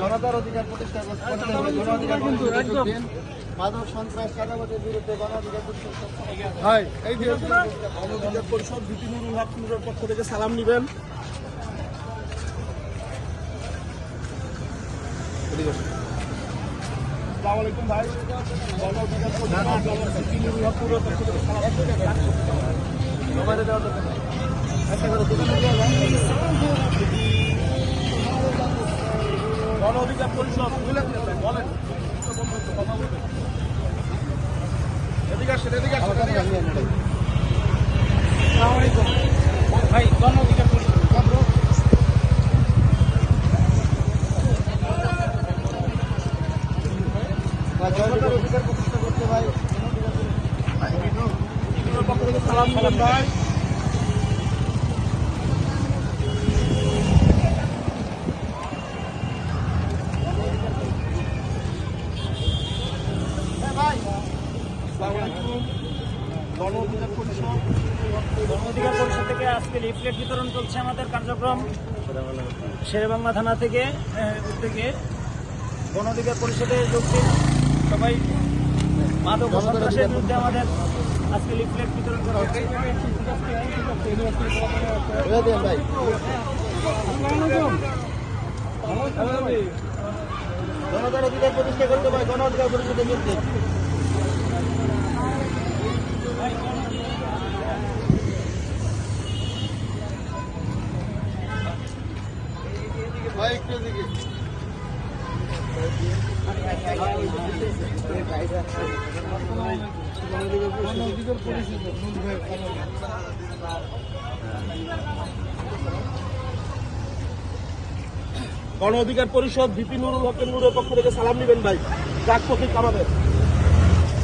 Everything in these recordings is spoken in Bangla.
জনতার অধিকার প্রতিষ্ঠা করতে। মাদক সন্ত্রাস চাঁদাবাজের বিরুদ্ধে গণঅধিকার প্রতিষ্ঠা পরিষদ বিপি হক নুরের পক্ষ থেকে সালাম নিবেন আসসালামু আলাইকুম ভাই গণঅধিকার পরিষদ বিপি হক নুরের পক্ষ থেকে সালাম সবাইরে দেওয়া যাবে না। একটা করে তুলে নিয়ে যাওয়া যায়। গণঅধিকার পরিষদ বলেন কথা বলবেন এদিকে আসেন এদিকে আসেন এদিকে আসেন ভাই গণ অধিকার পরিষদ অধিকার প্রতিষ্ঠা করতে সালাম ভাই গণঅধিকার পরিষদ গণ অধিকার পরিষদ থেকে আজকে লিফলেট বিতরণ চলছে আমাদের কার্যক্রম। শেরেবাংলা থানা থেকে উদ্যোগে গণ অধিকার পরিষদে যোগ দিন। সবাই মাদক সন্ত্রাসের বিরুদ্ধে আমাদের আজকে লিফলেট বিতরণ করা হচ্ছে। অধিকার প্রতিষ্ঠা করতে ভাই গণঅধিকার পরিষদের এদিকে গণ অধিকার পরিষদ ভিপি নুরুল হকের নুরের পক্ষ থেকে সালাম নিবেন ভাই। ডাক প্রতীক আমাদের।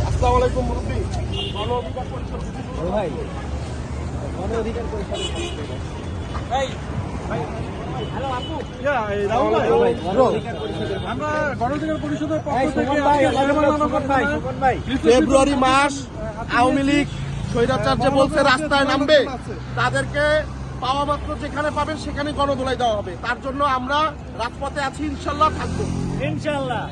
আসসালামু আলাইকুম, মুরব্বী। ফেব্রুয়ারি মাস, আওয়ামী লীগ স্বৈরাচার যে বলছে রাস্তায় নামবে, তাদেরকে পাওয়া মাত্র যেখানে পাবেন সেখানে গণদোলাই দেওয়া হবে। তার জন্য আমরা রাজপথে আছি, ইনশাল্লাহ থাকব। ইনশাআল্লাহ